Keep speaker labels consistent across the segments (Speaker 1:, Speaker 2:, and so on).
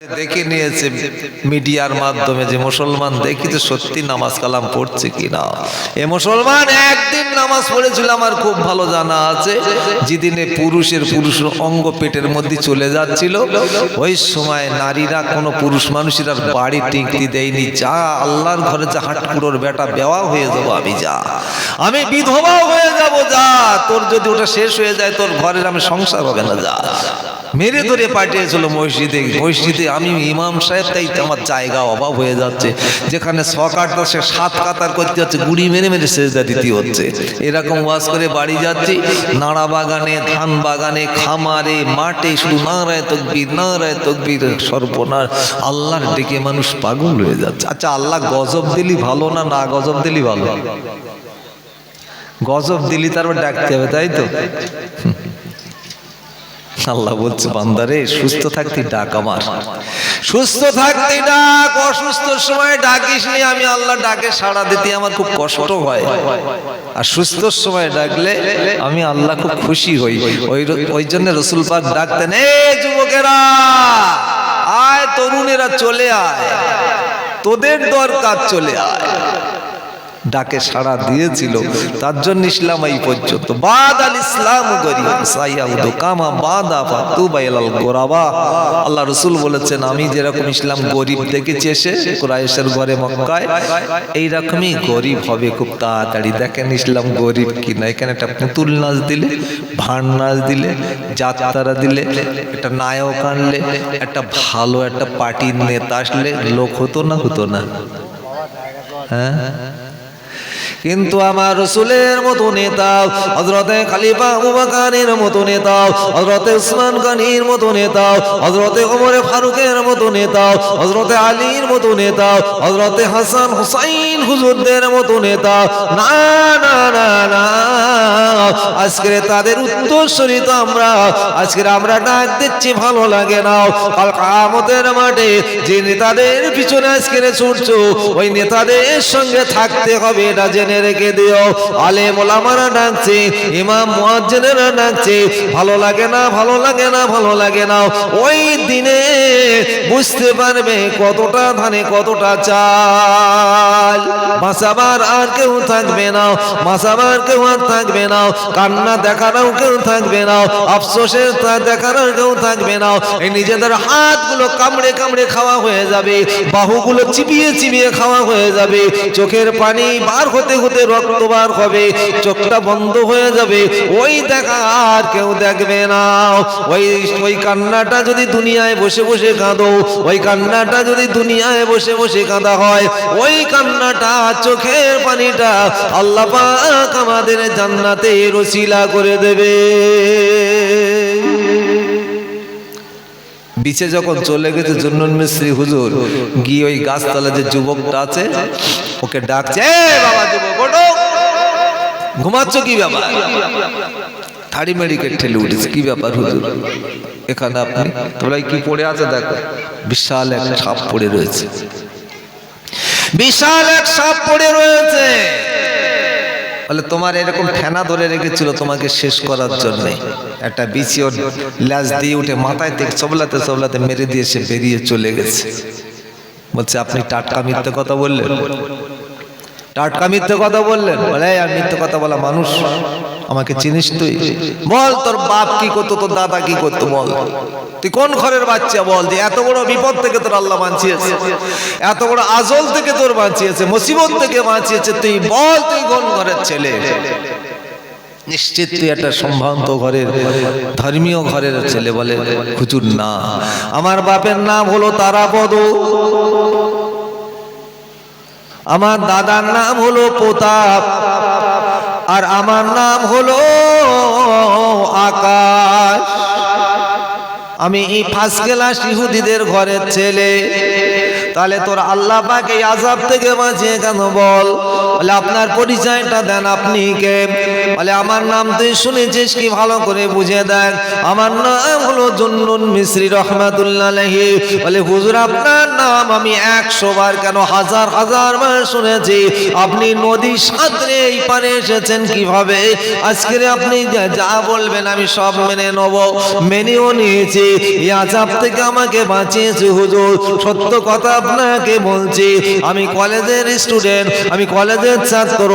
Speaker 1: দেখে নিয়েছে মিডিয়ার মাধ্যমে যে মুসলমান দেখি তো সত্যি নামাজ কালাম পড়ছে কিনা। এ মুসলমান একদিন নামাজ পড়েছিল, আমার খুব ভালো জানা আছে। যেদিনে পুরুষের পুরুষ অঙ্গ পেটের মধ্যে চলে যাচ্ছিল, ওই সময় নারীরা, কোনো পুরুষ মানুষের বাড়ি টিকতে দেয়নি। যা আল্লাহর ঘরে যা হাটকুড়োর বেটা বেওয়া হয়ে যাব আমি, যা। আমি বিধবাও হয়ে যাব, যা। তোর যদি ওটা শেষ হয়ে যায়, তোর ঘরের আমি সংসার হবে না, যা। মেরে ধরে পাঠিয়েছিল মসজিদে মসজিদে আমি ইমাম সাহেব, তাই আমার জায়গা অভাব হয়ে যাচ্ছে। যেখানে ছ কাট দশে সাত কাতার করতে হচ্ছে গুড়ি মেরে মেরে সেজদা দিতে হচ্ছে। এরকম ওয়াজ করে বাড়ি যাচ্ছি। নাড়া বাগানে, ধান বাগানে, খামারে, মাঠে, শুধু নারায় তকবির নারায় তকবির, সর্বনাশ। আল্লাহর ডেকে মানুষ পাগল হয়ে যাচ্ছে। আচ্ছা আল্লাহ গজব দিলি ভালো না না গজব দিলি ভালো? গজব দিলি তারপর ডাকতে হবে, তাই তো? আল্লাহ বলছে, বান্দারে, সুস্থ থাকতে ডাক আমার। সুস্থ থাকতে ডাক, অসুস্থ সময় ডাকিস নি, আমি আল্লাহ ডাকে সাড়া দিতে আমার খুব কষ্ট হয়। আর সুস্থ সময় ডাকলে আমি আল্লাহ খুব খুশি হই। ওই ওই জন্য রসুল পাক ডাকতেন, এ যুবকেরা, আয় তরুণেরা চলে আয়। তোদের দরকার চলে আয়। ডাকে সাড়া দিয়েছিল। তার জন্য ইসলাম এই পর্যন্ত। বাদ আল ইসলাম বাইলাল গোরাবা আল্লাহ রসুল বলেছেন, আমি যেরকম ইসলাম গরিব দেখেছি এসে কুরাইশের ঘরে মক্কায়, এইরকমই গরিব হবে খুব তাড়াতাড়ি। দেখেন ইসলাম গরিব কি না এখানে একটা পুতুল নাচ দিলে ভান নাচ দিলে যাত্রা দিলে, একটা নায়ক আনলে, একটা ভালো একটা পার্টির নেতা আসলে লোক হতো না হতো না? হ্যাঁ? কিন্তু আমার রসুলের মতো নেতা হজরতে খালিফা বাকারের মতো নেতা হজরতে উসমান গানির মতো নেতা হজরতে ওমরে ফারুকের মতো নেতা হজরতে আলীর মতো নেতা হজরতে হাসান হুসাইন হুজুরদের মতো নেতা, না না না না আজকে তাদের উত্তরসূরি তো আমরা আজকে আমরা ডাক দিচ্ছি, ভালো লাগে না। কামতের মাঠে যে নেতাদের পিছনে আজকে ছুটছো ওই নেতাদের সঙ্গে থাকতে হবে, এটা জেনে রেখে দিও। আলে মোলামারা ডাকছে, ইমাম মুয়াজ্জিনেরা ডাকছে, ভালো লাগে না, ভালো লাগে না, ভালো লাগে না। ওই দিনে বুঝতে পারবে কতটা ধানে, কতটা চাল। বাঁচাবার আর কেউ থাকবে না, বাঁচাবার কেউ আর থাকবে না, কান্না দেখারও কেউ থাকবে না, আফসোসের তা দেখারও কেউ থাকবে না। এই নিজেদের হাতগুলো কামড়ে কামড়ে খাওয়া হয়ে যাবে, বাহুগুলো চিপিয়ে চিপিয়ে খাওয়া হয়ে যাবে, চোখের পানি বার হতে হতে রক্ত বার হবে, চোখটা বন্ধ হয়ে যাবে, ওই দেখা আর কেউ দেখবে না। ওই ওই কান্নাটা যদি দুনিয়ায় বসে বসে কাঁদো, ওই কান্নাটা যদি দুনিয়ায় বসে বসে কাঁদা হয়, ওই কান্নাটা চোখের পানিটা আল্লাহ পাক আমাদের জান্নাতে রসিলা করে দেবে। বিছে যখন চলে গেছে জন্নুন মিস্ত্রি হুজুর গিয়ে ওই গাছতলা যে যুবকটা আছে ওকে ডাকছে বাবা যুবক ঘুমাচ্ছ কি ব্যাপার? থাড়ি মেডিকেল ঠেলে উঠেছে কি ব্যাপার হুজুর? এখানে আপনি? তোমরা কি পড়ে আছে দেখো? বিশাল এক সাপ পড়ে রয়েছে। বিশাল এক সাপ পড়ে রয়েছে। বলে তোমার এরকম ফেনা ধরে রেখেছিল তোমাকে শেষ করার জন্য। একটা বিচি ওর লাজ দিয়ে উঠে মাথায় থেকে চবলাতে চবলাতে মেরে দিয়ে সে বেরিয়ে চলে গেছে। বলছে, আপনি টাটকা মিথ্যে কথা বললেন? টাটকা মিথ্যে কথা বললেন। বলে আর মিথ্যে কথা বলা মানুষ। আমাকে চিনিস তুই? বল তোর বাপ কি করতো তোর দাদা কি করতো বল। তুই কোন ঘরের বাচ্চা বল যে এত বড় বিপদ থেকে তোর আল্লাহ বাঁচিয়েছে? এত বড় আজল থেকে তোর বাঁচিয়েছে মুসিবত থেকে বাঁচিয়েছে। তুই বল তুই কোন ঘরের ছেলে? নিশ্চিত তুই একটা সম্ভ্রান্ত ঘরের ধর্মীয় ঘরের ছেলে বলে হুজুর না। আমার বাপের নাম হলো তারাপদ। আমার দাদার নাম হলো প্রতাপ। আর আমার নাম হলো আকাশ। আমি এই ফার্স্ট ক্লাস ইহুদিদের ঘরের ছেলে। তাহলে তোর আল্লাহ পাকে আজাব থেকে বাঁচিয়ে কেন বল? বলে, আপনার পরিচয়টা দেন আপনি কে? বলে, আমার নাম তুই শুনেছিস কি? ভালো করে বুঝে দেন। আমার নাম হলো জুন্নুন মিশ্রি রহমাতুল্লাহ বলে, হুজুর, আপনার নাম আমি একশো বার কেন হাজার হাজার বার শুনেছি। আপনি নদী সাঁতরে এই পারে এসেছেন কীভাবে? আজকে আপনি যা- বলবেন আমি সব মেনে নেব, মেনেও নিয়েছি। আজাব থেকে আমাকে বাঁচিয়েছে হুজুর। সত্য কথা আপনাকে বলছি। আমি কলেজের স্টুডেন্ট, আমি কলেজের ছাত্র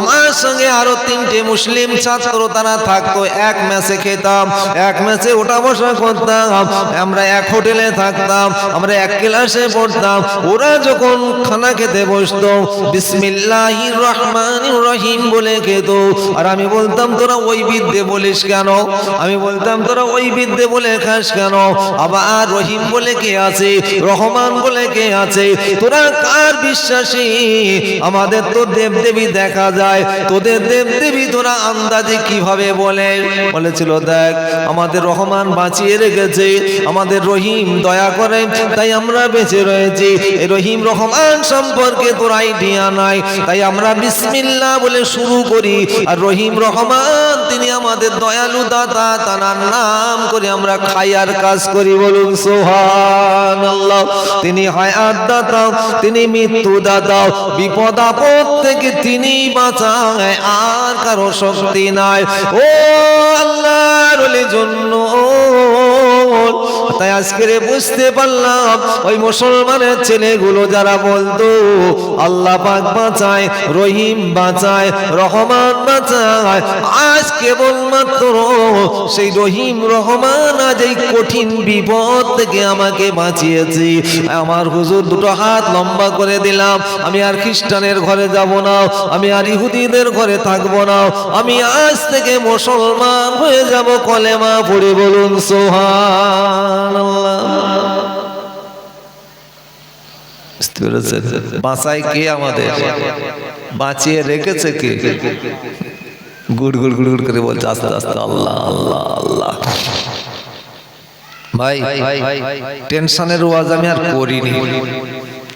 Speaker 1: আমার সঙ্গে আরও তিনটে মুসলিম ছাত্র তারা থাকতো এক ম্যাচে খেতাম, এক ম্যাচে ওঠা বসা করতাম, আমরা এক হোটেলে থাকতাম, আমরা এক ক্লাসে পড়তাম। ওরা যখন খানা খেতে বসতো, বিসমিল্লাহির রহমানির রহিম বলে খেত। আর আমি বলতাম, তোরা ওই বিদ্যে বলিস কেন? আমি বলতাম, তোরা ওই বিদ্যে বলে খাস কেন? আবার রহিম বলে, কে আছে? রহমান বলে, কে আছে? তোরা কার বিশ্বাসী? আমাদের তো দেবদেবী দেখা যায়। তোদের দেবদেবী তোরা আন্দাজে কীভাবে বলে? বলেছিল, দেখ, আমাদের রহমান বাঁচিয়ে রেখেছে, আমাদের রহিম দয়া করে, তাই আমরা বেঁচে রয়েছি। রহিম রহমান সম্পর্কে তোর আইডিয়া নাই। তাই আমরা বিসমিল্লাহ বলে শুরু করি। আর রহিম রহমান, তিনি আমাদের দয়ালু দাতা তার নাম করে আমরা খাই আর কাজ করি বলুন সোহান আল্লাহ তিনি হায়াত দাতা, তিনি মৃত্যু দাতা। বিপদ আপদ থেকে তিনি বাঁচায় আর কারও শক্তি নাই। ও আল্লাহর জন্য। তাই আজকে বুঝতে পারলাম, ওই মুসলমানের ছেলেগুলো যারা বলতো, আল্লাহ পাক বাঁচায়, রহিম বাঁচায়, রহমান বাঁচায়, আজ কেবলমাত্র সেই রহিম, রহমান আজ এই কঠিন বিপদ থেকে আমাকে বাঁচিয়েছি। আমার হুজুর দুটো হাত লম্বা করে দিলাম, আমি আর খ্রিস্টানের ঘরে যাব না, আমি আর ইহুদিদের ঘরে থাকব না, আমি আজ থেকে মুসলমান হয়ে যাব, কলেমা পড়ে বলুন, সোহান। বাঁচায় কে আমাদের? বাঁচিয়ে রেখেছে কে? গুড় গুড় গুড় গুড় করে বলছে, আস্তে আস্তে, আল্লাহ আল্লাহ আল্লাহ। ভাই, টেনশনের ওয়াজ আমি আর করিনি।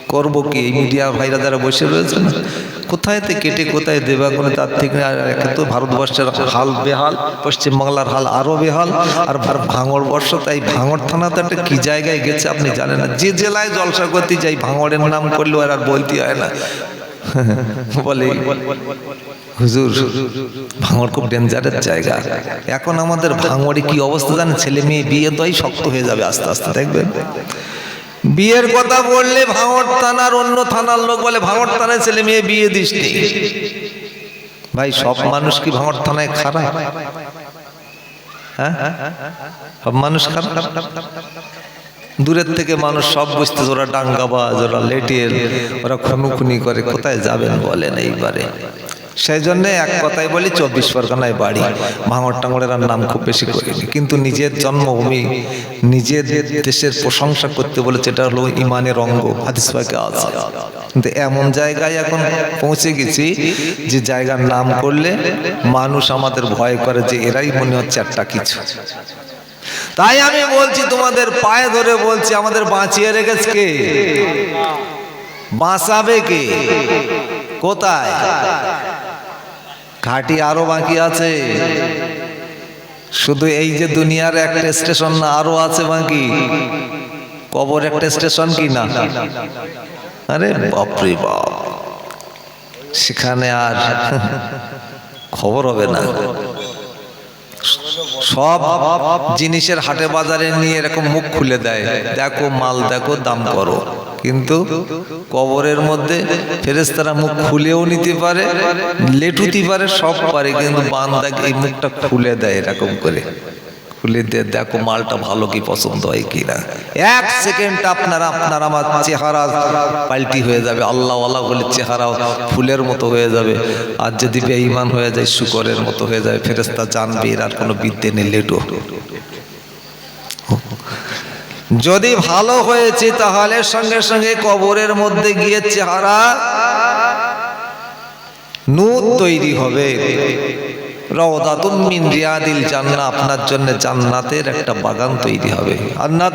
Speaker 1: করব কি? মিডিয়া ভাইরা যারা বসে রয়েছে না কোথায় তে কেটে কোথায় দেবা করে তার থেকে আর তো ভারতবর্ষের হাল বেহাল পশ্চিমবাংলার হাল আরও বেহাল, আর ভাঙড় বর্ষ তাই ভাঙড় থানা তো একটা কী জায়গায় গেছে আপনি জানেন না। যে জেলায় জলসা করতে যাই ভাঙড়ের নাম করলেও আর আর বলতে হয় না। বলে, হুজুর, ভাঙড় খুব ডেঞ্জারের জায়গা। এখন আমাদের ভাঙড়ে কি অবস্থা জানেন? ছেলে মেয়ে বিয়ে দই শক্ত হয়ে যাবে আস্তে আস্তে, দেখবেন? বিয়ের কথা বললে ভাঙড় থানার অন্য থানার লোক বলে, ভাঙড় থানায় ছেলে মেয়ে বিয়ে দিস। ভাই, সব মানুষ কি ভাঙড় থানায় খারাপ? হ্যাঁ? সব মানুষ খারাপ? দূরের থেকে মানুষ সব বুঝতে ওরা ডাঙ্গাবাজ ওরা লেটিয়েল, ওরা খুনুখুনি করে, কোথায় যাবেন বলেন এইবারে। সেই জন্য এক কথাই বলি চব্বিশ পরগনায় বাড়ি। ভাঙড় টাঙড়ের নাম খুব বেশি করিনি। কিন্তু নিজের জন্মভূমি, নিজের দেশের প্রশংসা করতে বলে সেটা হলো ইমানের অঙ্গ, হাদিস কিন্তু এমন জায়গায় এখন পৌঁছে গেছি যে জায়গার নাম করলে মানুষ আমাদের ভয় করে যে এরাই মনে হচ্ছে একটা কিছু। তাই আমি বলছি, তোমাদের পায়ে ধরে বলছি, আমাদের বাঁচিয়ে রেখেছে কে? বাঁচাবে কে? কোথায়? ঘাটি আরও বাকি আছে। শুধু এই যে দুনিয়ার একটা স্টেশন না, আরও আছে বাকি। কবর একটা স্টেশন কি না? আরে বাপরে বাপ। সেখানে আর খবর হবে না। সব জিনিসের হাটে বাজারে নিয়ে এরকম মুখ খুলে দেয়। দেখো মাল, দেখো দাম করো। কিন্তু কবরের মধ্যে ফেরেস্তারা মুখ খুলেও নিতে পারে, লেটুতে পারে, সব পারে। কিন্তু বান্দাকে এই মুখটা খুলে দেয় এরকম করে। খুলে দিয়ে দেখো মালটা ভালো কি পছন্দ হয় কিনা। এক সেকেন্ড আপনারা, আপনার আমার চেহারা পাল্টি হয়ে যাবে আল্লাহ আল্লাহ বলে চেহারা ফুলের মতো হয়ে যাবে। আর যদি বেঈমান হয়ে যায়, শুকরের মতো হয়ে যাবে ফেরেস্তা জানবে, এর আর কোনো বিদ্যে নেই, লেটু। যদি ভালো হয়েছে, তাহলে সঙ্গে সঙ্গে কবরের মধ্যে গিয়ে চেহারা নূর তৈরি হবে। আপনার জন্য জান্নাতের একটা বাগান তৈরি হবে। আর না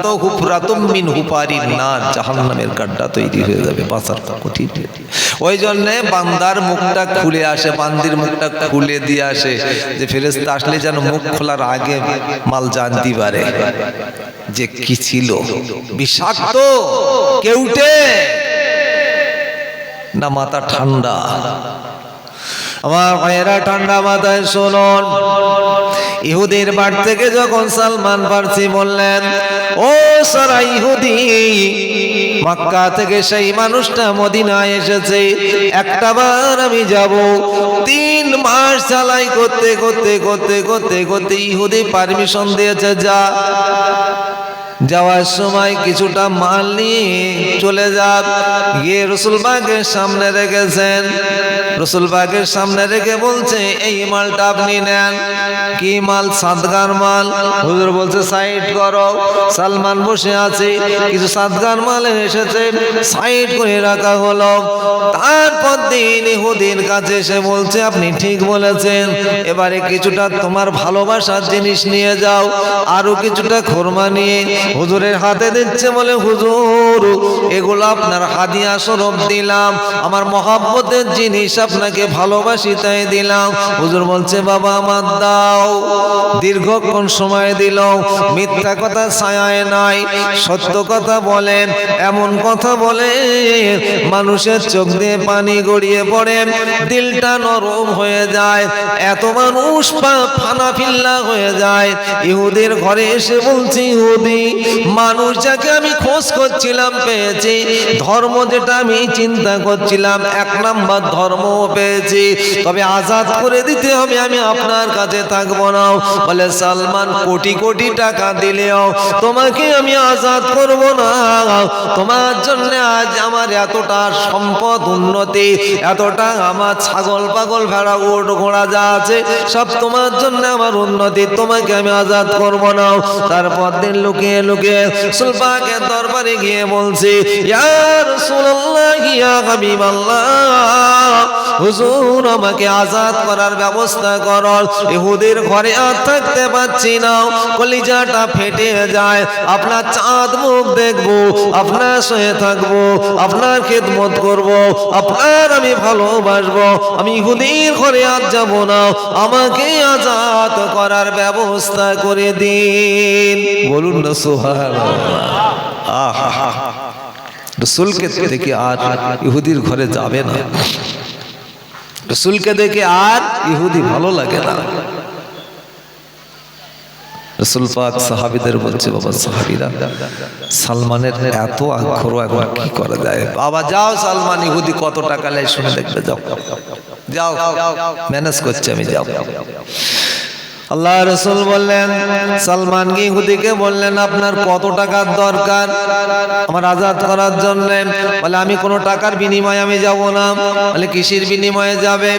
Speaker 1: তো মিন হুপারিন নার, জাহান্নামের গাড্ডা তৈরি হয়ে যাবে, বাঁচার কঠিন। ওই জন্যে বান্দার মুখটা খুলে আসে, বান্দির মুখটা খুলে দিয়ে আসে, যে ফেরেস্তা আসলে যেন মুখ খোলার আগে মাল জানতে পারে যে কি ছিল। বিষাক্ত, কেউটে, না মাথা ঠান্ডা। আমার ভাইয়েরা ঠান্ডা মাথায় শুনুন। ইহুদির বার থেকে যখন সালমান ফার্সি বললেন, ও সারা ইহুদি, মক্কা থেকে সেই মানুষটা মদিনায় এসেছে, একটা বার আমি যাব। তিন মাস চালাই করতে করতে করতে করতে করতে ইহুদি পারমিশন দিয়েছে, যা। যাওয়ার সময় কিছুটা মাল নিয়ে চলে যান গিয়ে রসুলবাগের সামনে রেখেছেন। রসুলবাগের সামনে রেখে বলছে, এই মালটা আপনি নেন। কি মাল? সাদগার মাল। হুজুর বলছে, সাইড করো। সালমান বসে আছে, কিছু সাদগার মাল এসেছে, সাইড করে রাখা হলো। তারপর দিন ইহুদির কাছে এসে বলছে, আপনি ঠিক বলেছেন, এবারে কিছুটা তোমার ভালোবাসার জিনিস নিয়ে যাও, আরও কিছুটা খোরমা নিয়ে। হুজুরের হাতে দিচ্ছে বলে, হুজুর, এগুলো আপনার হাদিয়া স্বরূপ দিলাম। আমার মহাব্বতের জিনিস আপনাকে ভালোবাসি, তাই দিলাম। হুজুর বলছে, বাবা, আমার দাও। দীর্ঘক্ষণ সময় দিল। মিথ্যা কথা ছায়ায় নাই, সত্য কথা বলেন, এমন কথা বলে মানুষের চোখ দিয়ে পানি গড়িয়ে পড়ে, দিলটা নরম হয়ে যায়, এত মানুষ পা- ফানা ফিল্লা হয়ে যায়। ইহুদের ঘরে এসে বলছি, ইহুদি মানুষ যাকে আমি খোঁজ করছিলাম, পেয়েছি। ধর্ম যেটা আমি চিন্তা করছিলাম, এক নাম্বার ধর্ম পেয়েছি। তবে আজাদ করে দিতে হবে, আমি আপনার কাছে থাকব না। বলে, সালমান, কোটি কোটি টাকা দিলেও তোমাকে আমি আজাদ করব না। তোমার জন্য আজ আমার এতটা সম্পদ উন্নতি, এতটা আমার ছাগল পাগল ভেড়া উট ঘোড়া যা আছে, সব তোমার জন্য আমার উন্নতি, তোমাকে আমি আজাদ করব না। তারপর দিন লুকিয়ে লুকিয়ে সুলফাকে দরবারে গিয়ে বলছি, ইয়া ইয়া হাবিবাল্লাহ, হুজুর, আমাকে আজাদ করার ব্যবস্থা ইহুদির ঘরে আর থাকতে না। কলিজাটা ফেটে যায়। আপনার চাঁদ মুখ আপনার সঙ্গে থাকব, আপনার খেদমত করব, আপনার আমি ভালোবাসবো। আমি ইহুদির ঘরে আর যাব না। আমাকে আজাদ করার ব্যবস্থা করে দিন। বলুন না সোহার রসুলকে দেখে আর ইহুদির ঘরে যাবে না। রসুলকে দেখে আর ইহুদি ভালো লাগে না। রসুল পাক সাহাবিদের বলছে, বাবা সালমানের এত আগ্রহ, এখন কি করা যায়? বাবা, যাও সালমান, ইহুদি কত টাকা নেয় শুনে দেখবে, যাও। যাও, ম্যানেজ করছে আমি, যাও। আল্লাহ রসুল বললেন, সালমান কি ইহুদিকে বললেন, আপনার কত টাকার দরকার? আমার আজাদ করার জন্য। বলে, আমি কোনো টাকার বিনিময়ে আমি যাব না। বলে, কিসের বিনিময়ে যাবে?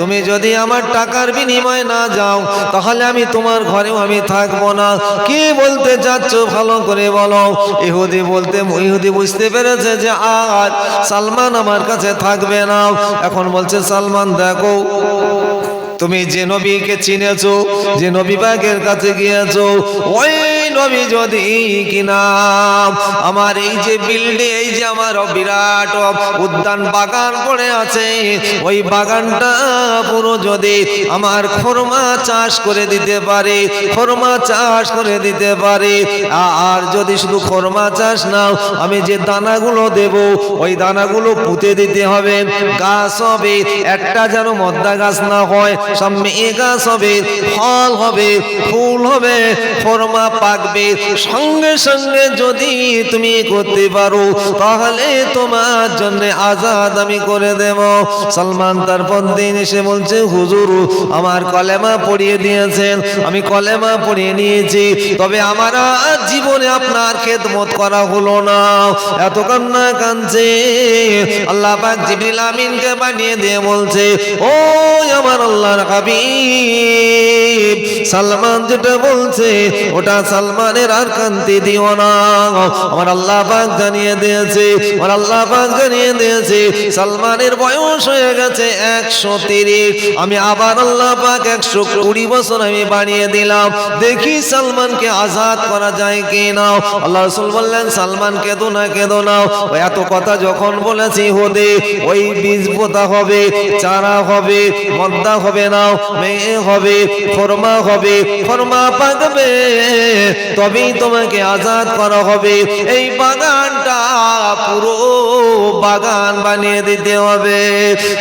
Speaker 1: তুমি যদি আমার টাকার বিনিময়ে না যাও, তাহলে আমি তোমার ঘরেও আমি থাকব না। কি বলতে চাচ্ছ ভালো করে বলো। ইহুদি বলতে, ইহুদি বুঝতে পেরেছে যে আজ সালমান আমার কাছে থাকবে না। এখন বলছে, সালমান, দেখো তুমি যে নবীকে চিনেছো, যে নবী বাগের কাছে গিয়েছ, ওই নবী যদি কিনা, আমার এই যে বিল্ডিং, এই যে আমার বিরাট উদ্যান বাগান পড়ে আছে, ওই বাগানটা পুরো যদি আমার খরমা চাষ করে দিতে পারে, খরমা চাষ করে দিতে পারে, আর যদি শুধু খরমা চাষ নাও আমি যে দানাগুলো দেব, ওই দানাগুলো পুঁতে দিতে হবে, গাছ হবে, একটা যেন মদ্দা গাছ না হয় ফল হবে, ফুল হবে, ফরমা পাকবে। সঙ্গে সঙ্গে যদি তুমি করতে পারো, তাহলে তোমার জন্য আজাদ আমি করে দেব। সালমান দিন এসে বলছে আমার কলেমা পড়িয়ে দিয়েছেন। আমি কলেমা পড়িয়ে নিয়েছি। তবে আমার জীবনে আপনার খেদমত করা হলো না। এত কান্না কানছে আল্লাহ পাক জিবরিল আমিনকে বানিয়ে দিয়ে বলছে ও আমার আল্লাহ হাবিব। সালমান যেটা বলছে, ওটা সালমানের আর কান্তি দিও না। আমার আল্লাহ পাক জানিয়ে দিয়েছে, আমার আল্লাহ পাক জানিয়ে দিয়েছে, সালমানের বয়স হয়ে গেছে একশো তিরিশ। আমি আবার আল্লাহ পাক একশো কুড়ি বছর আমি বাড়িয়ে দিলাম। দেখি সালমানকে আজাদ করা যায় কি না আল্লাহ রসুল বললেন, সালমান কেঁদো না কেঁদো না। ও এত কথা যখন বলেছি, হোদে, ওই বীজ পোতা হবে, চারা হবে, মদ্দা হবে না মেয়ে হবে, ফরমা হবে, ফরমা পাকবে। তবেই তোমাকে আজাদ করা হবে। এই বাগানটা পুরো বাগান বানিয়ে দিতে হবে।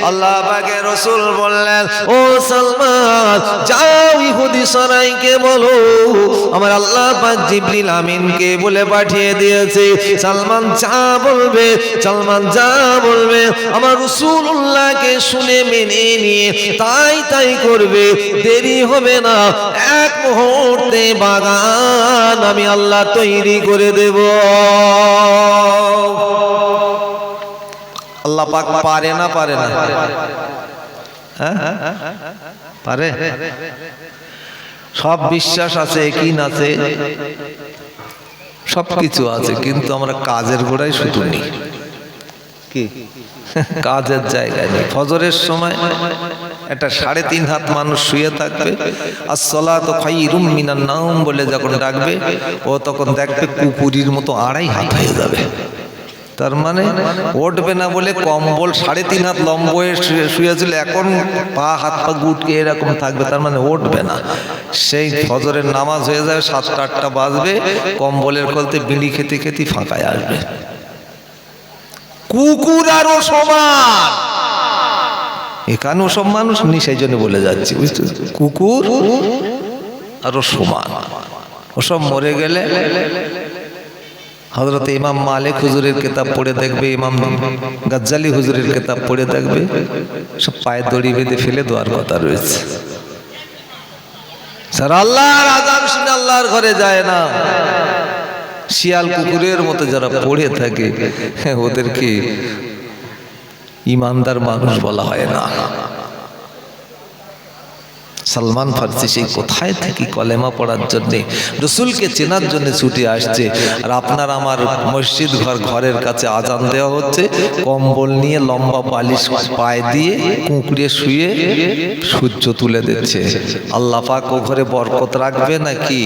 Speaker 1: আল্লাহ পাকে রসুল বললেন, ও সালমান, যাও ইহুদি সরাইকে বলো, আমার আল্লাহ পাক জিবরিল আমিনকে বলে পাঠিয়ে দিয়েছে। সালমান যা বলবে, সালমান যা বলবে, আমার রসুল্লাহকে শুনে মেনে নিয়ে তাই তাই করবে, দেরি হবে না। এক মুহূর্তে বাগান আমি আল্লাহ তৈরি করে দেব। আল্লাহ পাক পারে না পারে না? হ্যাঁ? পারে। সব বিশ্বাস আছে একই আছে? সব কিছু আছে, কিন্তু আমরা কাজের গোড়ায় শুধু নেই। কি? কাজের জায়গায় নেই। ফজরের সময় একটা সাড়ে তিন হাত মানুষ শুয়ে থাকবে। আর সলা তো খাই রুম মিনার নাম বলে যখন ডাকবে, ও তখন দেখবে কুকুরির মতো আড়াই হাত হয়ে যাবে। তার মানে উঠবে না বলে কম্বল সাড়ে তিন হাত লম্ব হয়ে শুয়ে- শুয়েছিল, এখন পা হাত পা গুটকে এরকম থাকবে, তার মানে উঠবে না। সেই ফজরের নামাজ হয়ে যাবে, সাতটা আটটা বাজবে, কম্বলের কলতে বিড়ি খেতে খেতে ফাঁকায় আসবে। কুকুর আরও সমান। এখানেও সব মানুষ নি সেই জন্য বলে যাচ্ছি বুঝতে কুকুর আরও সমান। ওসব মরে গেলে হজরত ইমাম মালিক হুজুরের কেতাব পড়ে দেখবে, ইমাম গাজ্জালি হুজুরের কেতাব পড়ে দেখবে, সব পায়ে দড়ি বেঁধে ফেলে দেওয়ার কথা রয়েছে। স্যার আল্লাহর আজান শুনে আল্লাহর ঘরে যায় না। শিয়াল কুকুরের মতো যারা পড়ে থাকে ওদেরকে ইমানদার মানুষ বলা হয় না। সালমান ফার্সি সেই কোথায় থেকে কলেমা পড়ার জন্য, রসুলকে চেনার জন্য ছুটে আসছে আর আপনার আমার মসজিদ ঘর ঘরের কাছে আজান দেওয়া হচ্ছে, কম্বল নিয়ে লম্বা বালিশ পায়ে দিয়ে কুঁকড়ে শুয়ে সূর্য তুলে দিচ্ছে। আল্লাহ পাক ও ঘরে বরকত রাখবে নাকি?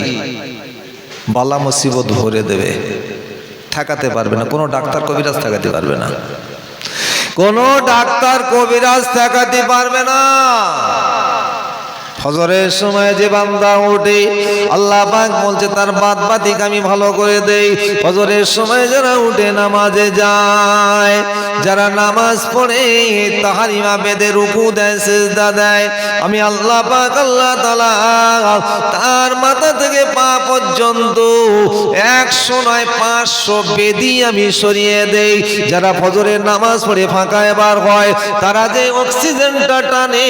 Speaker 1: বালা মুসিবত ভরে দেবে। ঠেকাতে পারবে না, কোনো ডাক্তার কবিরাজ ঠেকাতে পারবে না। কোনো ডাক্তার কবিরাজ ঠেকাতে পারবে না। ফজরের সময় যে বান্দা ওঠে, আল্লাহ পাক বলছে, তার বাদ বাতিক আমি ভালো করে দেই। ফজরের সময় যারা উঠে নামাজে যায়, যারা নামাজ পড়ে তাহারিমা বেদে রুকু দেয়, সেজদা দেয়। আমি আল্লাহ পাক, আল্লাহ তাআলা তার মাথা থেকে পা পর্যন্ত একশো নয়, পাঁচশো বেদি আমি সরিয়ে দেই। যারা ফজরের নামাজ পড়ে ফাঁকা এবার হয়, তারা যে অক্সিজেনটা টানে,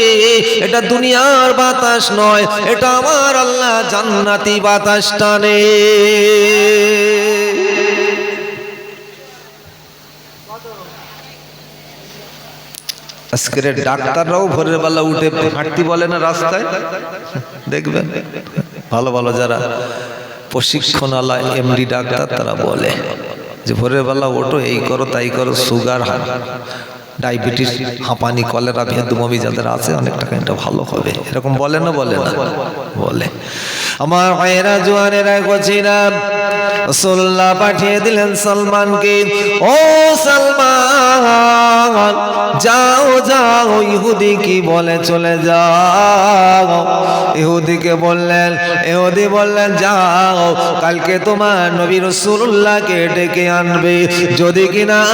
Speaker 1: এটা দুনিয়ার বাতাস নয়, এটা আমার আল্লাহ জান্নাতি বাতাস টানে। আজকের ডাক্তাররাও ভোরের বেলা উঠে হাঁটতে বলে না রাস্তায়? দেখবেন, ভালো ভালো যারা প্রশিক্ষণালা এমডি ডাক্তার, তারা বলে যে, ভোরের বেলা ওঠো, এই করো, তাই করো, সুগার ডায়াবেটিস, হাঁপানি, কলেরা ভেদুমমি যাদের আছে, অনেক টাকা এটা ভালো হবে। এরকম বলে না বলে না। বলে। আমার ভাইয়েরা জোয়ানেরা গছিলাম রসুল্লাহ পাঠিয়ে দিলেন সালমানকে, ও সালমান, যাও যাও, ইহুদি কি বলে চলে যাও? ইহুদিকে বললেন, ইহুদি বললেন, যাও, কালকে তোমার নবী রসুল্লাহকে ডেকে আনবে। যদি কিনা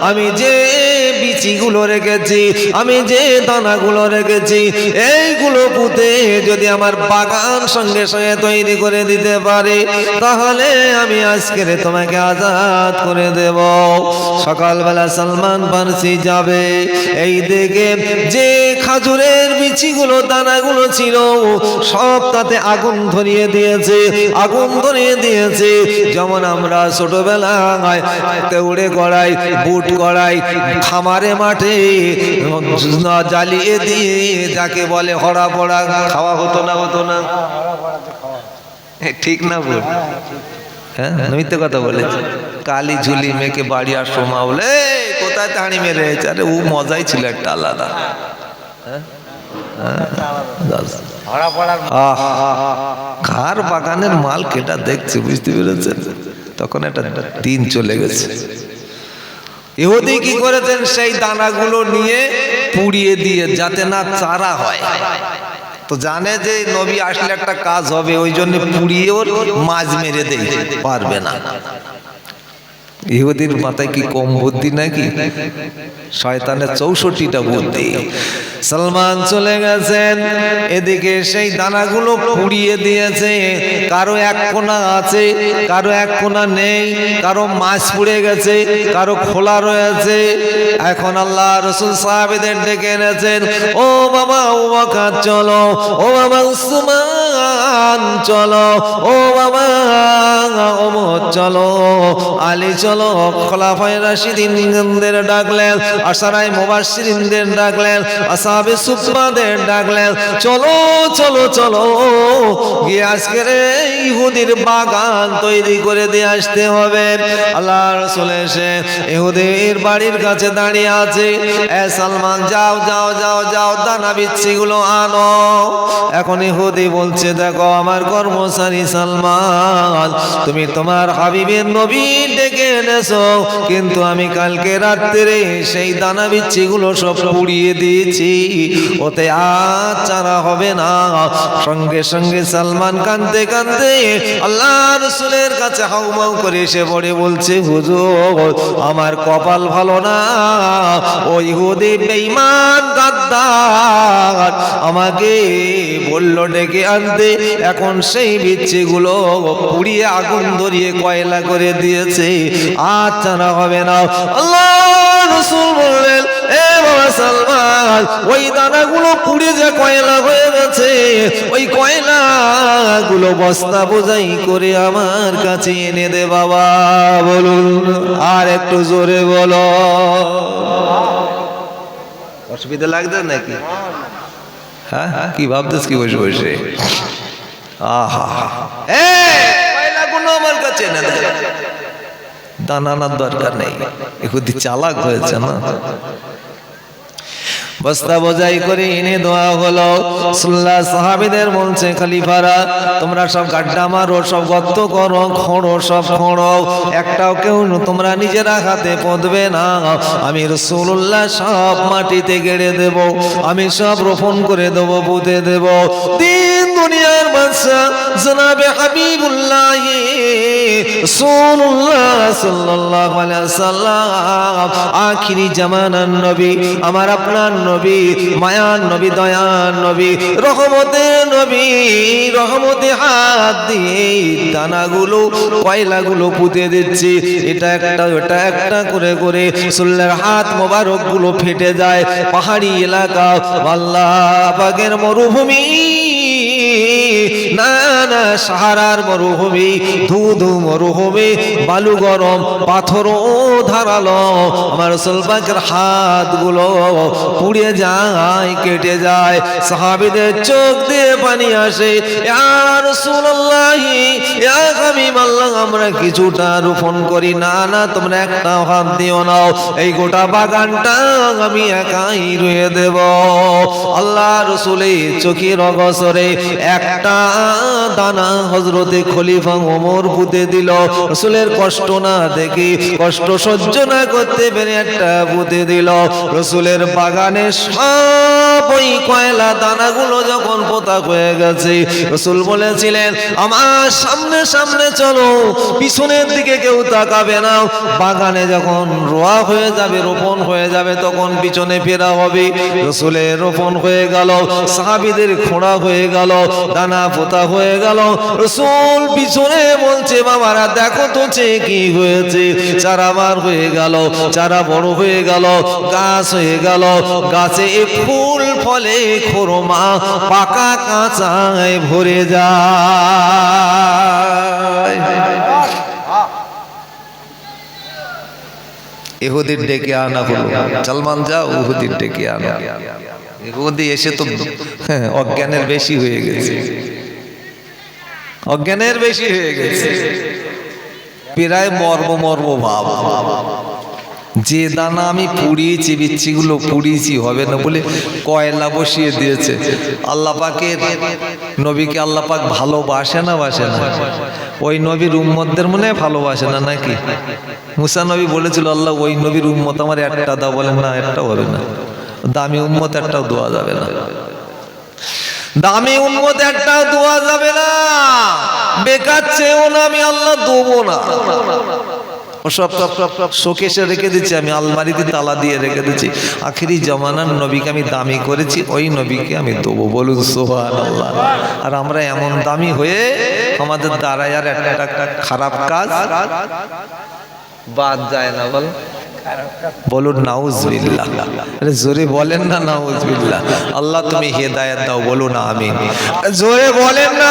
Speaker 1: আমি যে b বিচিগুলো রেখেছি, আমি যে দানাগুলো রেখেছি, এইগুলো পুঁতে যদি আমার বাগান সঙ্গে সঙ্গে তৈরি করে দিতে পারে, তাহলে আমি আজকের তোমাকে আজাদ করে দেব। সকালবেলা সালমান ফার্সি যাবে, এই দিকে যে খাজুরের বিচিগুলো, দানাগুলো ছিল, সব তাতে আগুন ধরিয়ে দিয়েছে, আগুন ধরিয়ে দিয়েছে। যেমন আমরা ছোটবেলায় তেউড়ে গড়াই, বুট গড়াই, খামারে হারে মাঠে জ্বালিয়ে দিয়ে যাকে বলে হরা পড়া খাওয়া হতো না হতো না। ঠিক না বল হ্যাঁ মিথ্যে কথা বলেছে। কালি ঝুলি মেয়েকে বাড়ি আর সোমা বলে "এই, কোথায় তাড়ি মেরেছে আরে ও মজাই ছিল একটা আলাদা। হ্যাঁ? হ্যাঁ। কার বাগানের মাল কেটা দেখছে বুঝতে পেরেছেন? তখন একটা দিন চলে গেছে। ইহুদি কি করেছেন? সেই দানাগুলো নিয়ে পুড়িয়ে দিয়ে যাতে না চারা হয়। তো জানে যে নবী আসলে একটা কাজ হবে, ওই জন্য পুড়িয়ে ওর মাছ মেরে দেয় পারবে না। ইহুদির মাথায় কি কম বুদ্ধি নাকি? শয়তানের চৌষট্টিটা বুদ্ধি। সালমান চলে গেছেন, এদিকে সেই দানাগুলো পুড়িয়ে দিয়েছে। কারও এক কোনা আছে, কারও এক কোনা নেই, কারও মাছ পুড়ে গেছে, কারও খোলা রয়েছে। এখন আল্লাহ রসুল সাহাবেদের ডেকে এনেছেন, ও বাবা, ও বাকা চলো, ও বাবা, উসমান, চলো, ও বাবা, ওমর, চলো, আলী, চলো খোলাফাই রাশিদিনদের ডাকলেন আশারাই মুবাশশিরিনদের ডাকলেন, আসাবে সুফাদের ডাকলেন, চলো চলো চলো, গিয়ে আজকের ইহুদির বাগান তৈরি করে দিয়ে আসতে হবে। আল্লাহ রসুল এসে ইহুদির বাড়ির কাছে দাঁড়িয়ে আছে। এ সালমান, যাও যাও যাও যাও, দানা বিচ্ছিগুলো আনো। এখন ইহুদি বলছে, দেখো, আমার কর্মচারী সালমান, তুমি তোমার হাবিবের নবী ডেকে এনেছো কিন্তু আমি কালকে রাত্রে সেই দানা বিচ্ছিগুলো সব পুড়িয়ে দিয়েছি। ওতে আর চারা হবে না। সঙ্গে সঙ্গে সালমান কান্দতে কান্দতে আল্লাহ রসুলের কাছে হাউ হাউমাউ করে এসে পড়ে বলছে, হুজুর, আমার কপাল ভালো না। ওই ইহুদি বেঈমান, গাদ্দার। আমাকে বলল ডেকে আনতে। এখন সেই বিচ্ছিগুলো পুড়িয়ে আগুন ধরিয়ে কয়লা করে দিয়েছে। আর চানা হবে না। আল্লাহ বললেন ওই দানাগুলো পুড়ে যে কয়লা হয়ে গেছে, ওই কয়লা গুলো বস্তা বোঝাই করে আমার কাছে এনে দে বাবা। বলুন, আর একটু জোরে বলো। অসুবিধা লাগছে নাকি? হ্যাঁ? কি ভাবতেস কি বসে বসে? আহা। এ কয়লাগুলো আমার কাছে দে দানানার দরকার নেই। একুদি চালাক হয়েছে না? বস্তা বোঝাই করে এনে দেওয়া হলো। সুল্লা সাহাবিদের বলছে, খালিফারা, তোমরা সব গাড্ডা মারো, সব গত্ত করো, খোঁড়ো, সব খোঁড়ো। একটাও কেউ তোমরা নিজেরা হাতে পদবে না। আমি রসুল্লাহ সব মাটিতে গেড়ে দেব, আমি সব রোপণ করে দেবো, পুঁতে দেব। দিন দুনিয়ার বাদশা জনাবে হাবিবুল্লাহ রাসূলুল্লাহ সাল্লাল্লাহু আলাইহি সাল্লাম আখিরি জামানার নবী, আমার আপনার নবী, মায়ার নবী, দয়ার নবী, রহমতের নবী, রহমতে হাত দিয়ে দানাগুলো, কয়লাগুলো পুঁতে দিচ্ছি। এটা একটা, ওটা একটা করে করে সুল্লের হাত মোবারকগুলো ফেটে যায়। পাহাড়ি এলাকা, আল্লাহ বাগের মরুভূমি। الدين না না সাহারার মরুভূমি ধু ধু মরুভূমি, বালু গরম, পাথরও ধারালো। আমার সোলবাগের হাতগুলো পুড়ে যায়, কেটে যায়। সাহাবিদের চোখ দিয়ে পানি আসে আর সুল্লাহি আল্লাহ, আমরা কিছুটা রোপণ করি। না না, তোমরা একটা হাত দিও নাও এই গোটা বাগানটা আমি একাই রুয়ে দেব। আল্লাহ রসুলে চোখের অগসরে একটা দানা হজরতে খলিফা ওমর পুঁতে দিল। রসুলের কষ্ট না দেখি, কষ্ট সহ্য না করতে পেরে একটা পুঁতে দিল। রসুলের বাগানে সব ওই কয়লা দানাগুলো যখন পোতা হয়ে গেছে, রসুল বলেছিলেন, আমার সামনে সামনে চলো, পিছনের দিকে কেউ তাকাবে না। বাগানে যখন রোয়া হয়ে যাবে, রোপণ হয়ে যাবে, তখন পিছনে ফেরা হবে। রসুলের রোপণ হয়ে গেল, সাহাবিদের খোঁড়া হয়ে গেল, দানা পোতা হয়ে গেল। রসুল পিছনে বলছে, বাবারা, দেখো তো চে কি হয়েছে। চারা বার হয়ে গেল, চারা বড় হয়ে গেল, গাছ হয়ে গেল। গাছে ফুল, ফলে খোরমা, পাকা কাঁচায় ভরে যায়। ইহুদির ডেকে আনা হলো। সালমান যাও ইহুদির ডেকে আনা। ইহুদি এসে তো হ্যাঁ, অজ্ঞানের বেশি হয়ে গেছে। অজ্ঞানের বেশি হয়ে গেছে। প্রায় মর্ম মর্ম ভাব। যে দানা আমি পুড়িয়েছি বিচ্ছিগুলো পুড়িয়েছি হবে না বলে কয়লা বসিয়ে দিয়েছে। আল্লাহ পাকের নবীকে আল্লাহ পাক ভালোবাসে না বাসে না? ওই নবীর উম্মতদের মনে ভালোবাসে না নাকি? মুসা নবী বলেছিল আল্লাহ ওই নবীর উম্মত আমার একটা দাও বলেন না একটা হবে না। দামি উম্মত একটাও দোয়া যাবে না। দামি উম্মত একটাও দেওয়া যাবে না। বেকার চেয়েও না, আমি আল্লাহ দেবো না। রেখে দিচ্ছি, আমি আলমারিতে দিয়ে রেখে দিচ্ছি। আখিরি জমানার নবীকে আমি দামি করেছি, ওই নবীকে আমি দেবো বলুন সোহান আল্লাহ আর আমরা এমন দামি হয়ে আমাদের দ্বারাই আর একটা খারাপ কাজ বাদ যায় না বল। বলুন আরে জোরে বলেন না আল্লাহ তুমি দাও, বলুন জোরে বলেন না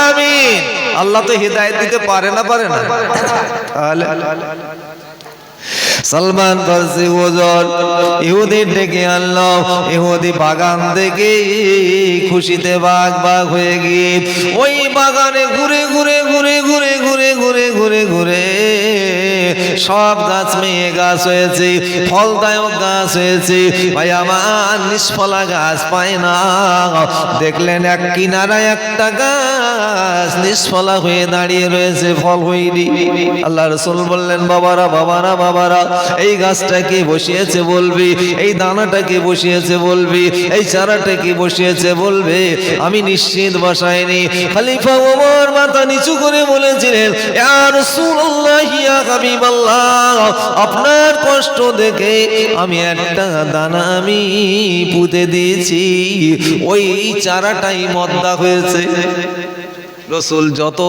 Speaker 1: আল্লাহ তো দিতে পারে না পারে না। তাহলে সালমান ফার্সি ওজন ডেকে আনলো। ইহুদি বাগান থেকে খুশিতে বাঘ বাঘ হয়ে গিয়ে ওই বাগানে ঘুরে ঘুরে ঘুরে ঘুরে ঘুরে ঘুরে ঘুরে ঘুরে সব গাছ মেয়ে গাছ হয়েছে, ফলদায়ক গাছ হয়েছে। ভাই, আমার নিষ্ফলা গাছ পায় না। দেখলেন এক কিনারায় একটা গাছ, নিষ্ফলা হয়ে দাঁড়িয়ে রয়েছে, ফল হয়নি। আল্লাহ রসুল বললেন, বাবারা বাবারা বাবারা, এই গাছটাকে বসিয়েছে বলবি? এই দানাটাকে বসিয়েছে বলবি? এই চারাটাকে বসিয়েছে বলবে? আমি নিশ্চিত বসাইনি। খালিফা ওমর মাথা নিচু করে বলেছিলেন আর ইয়া রাসূলুল্লাহ ইয়া হাবিবাল্লাহ আপনার কষ্ট দেখে আমি একটা দানা আমি পুঁতে দিয়েছি। ওই চারাটাই মদ্দা হয়েছে। রসুল যত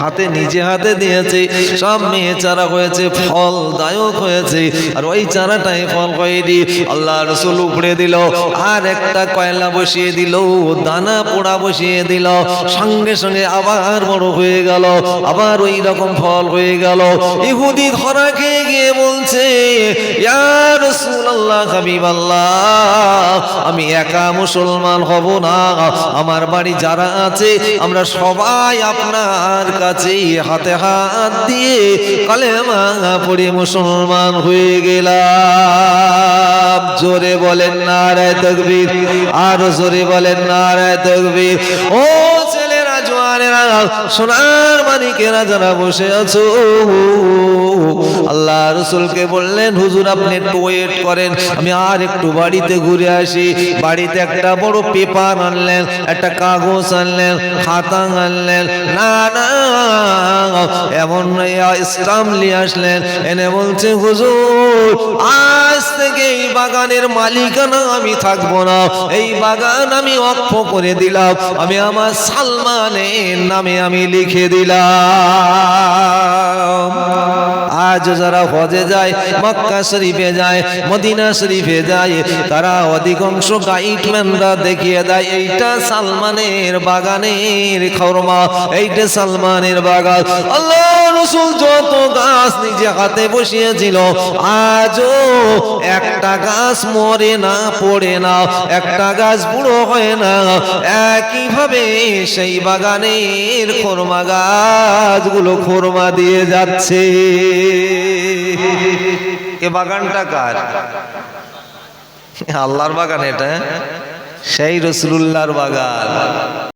Speaker 1: হাতে নিজে হাতে দিয়েছে, সব মেয়ে চারা হয়েছে ফল দায়ক হয়েছে, আর ওই চারাটাই ফল হয়নি। আল্লাহ রসুল উপড়ে দিল, আর একটা কয়লা বসিয়ে দিল, দানা পোড়া বসিয়ে দিল, সঙ্গে সঙ্গে আবার বড় হয়ে গেল, আবার ওই রকম ফল হয়ে গেল। ইহুদি ধরা খেয়ে গিয়ে বলছে আমি একা মুসলমান হব না, আমার বাড়ি যারা আছে, আমরা সবাই আপনার কাছে হাতে হাত দিয়ে কালেমা পড়ে মুসলমান হয়ে গেলাম। জোরে বলেন নারায় তকবীর, আর জোরে বলেন নারায় তকবীর। ও সোনার মানিকেরা যারা বসে আছো, আল্লাহ রসুলকে বললেন, হুজুর, আপনি একটু ওয়েট করেন, আমি আর একটু বাড়িতে ঘুরে আসি। বাড়িতে একটা বড় পেপার আনলেন, একটা কাগজ আনলেন, খাতা আনলেন, না না, এমন স্টাম্প নিয়ে আসলেন। এনে বলছে, হুজুর আজ থেকে এই বাগানের মালিকানা আমি থাকব না। এই বাগান আমি অক্ষ করে দিলাম। আমি আমার সালমানের নামে আমি লিখে দিলাম। আজ যারা হজে যায়, মক্কা শরীফে যায়, মদিনা শরীফে যায়, তারা অধিকাংশ গাইডম্যানরা দেখিয়ে দেয়, এইটা সালমানের বাগানের খরমা এইটা সালমানের বাগান। আল্লাহ রসুল যত গাছ নিজে হাতে বসিয়েছিল, আজও একটা গাছ মরে না, পড়ে না, একটা গাছ বুড়ো হয় না। একইভাবে সেই বাগানের খরমা গাছগুলো খোরমা দিয়ে যাচ্ছে। এ বাগানটা কার? আল্লাহর বাগান এটা সেই রসুল্লাহর বাগান।